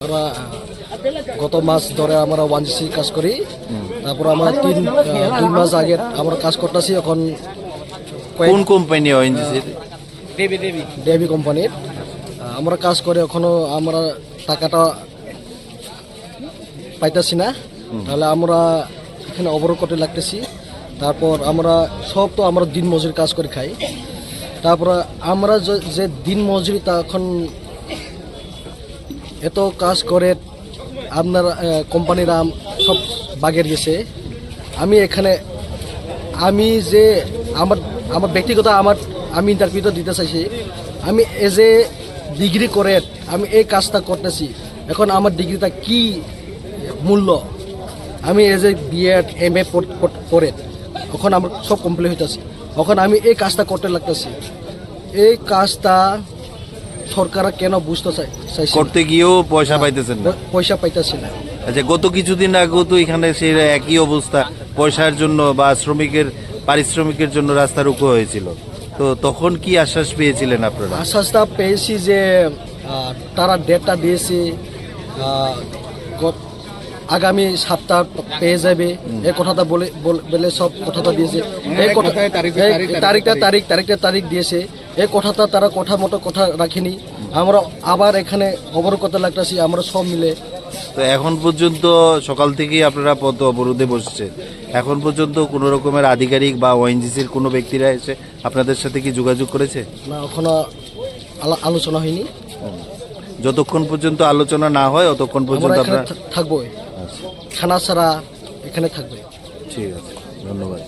আমরা গত মাস ধরে আমরা ওয়ান জিসি কাজ করি। তারপর আমরা তিন দুই মাস আগে আমরা কাজ করতেছি এখন কোন কোম্পানি ওএনজিসির ডেভি কোম্পানির আমরা কাজ করে এখনও আমরা টাকাটা পাইতেছি না। তাহলে আমরা এখানে অবরোধ করতে লাগতেছি। তারপর আমরা সব তো আমরা দিন মজুরি কাজ করে খাই। তারপর আমরা যে- যে দিন মজুরি তখন এত কাজ করে আপনার কোম্পানিরা আম- সব বাগের গেছে আমি এখানে, আমি যে আমার আমার ব্যক্তিগত আমার, আমি ইন্টারভিউটা দিতে চাইছি। আমি এজ এ ডিগ্রি করে আমি এই কাজটা করতেছি। এখন আমার ডিগ্রিটা কি মূল্য? আমি as a BEd M A পড়ে এখন আমার সব কমপ্লিট হইতেছে। এখন আমি এই কাজটা করতে লাগতেছি। এই কাজটা সরকার কেন বুঝতে চাই করতে গিয়েও পয়সা পাইতেছেন না। পয়সা পাইতেছি না। আচ্ছা গত কিছুদিন আগেও তো এখানে সেই একই অবস্থা পয়সার জন্য বা শ্রমিকের পারিশ্রমিকের জন্য রাস্তা রুকো হয়েছিল। তো তখন কি আশ্বাস পেয়েছিলেন আপনারা? আশ্বাসটা পেয়েছি যে তারা ডেটটা দিয়েছে আহ, আগামী সপ্তাহ পেয়ে যাবে। এই কথাটা বলে বলে সব কথাটা দিয়েছে। এই কথা তারিখটা তারিখ তারিখটা তারিখ দিয়েছে। এই কথাটা তারা কথা মতো কথা রাখেনি। আমরা আবার এখানে অবরোধ করতে লাগতেছি আমরা সব মিলে। তো এখন পর্যন্ত সকাল থেকেই আপনারা পথ অবরোধে বসছে এখন পর্যন্ত কোনো রকমের আধিকারিক বা ওএনজিসির কোনো ব্যক্তিরা এসে আপনাদের সাথে কি যোগাযোগ করেছে? না এখনও আলো- আলোচনা হয়নি। যতক্ষণ পর্যন্ত আলোচনা না হয় ততক্ষণ পর্যন্ত আপনারা থাকব। খানা ছাড়া এখানে থাকবে। ঠিক আছে ধন্যবাদ।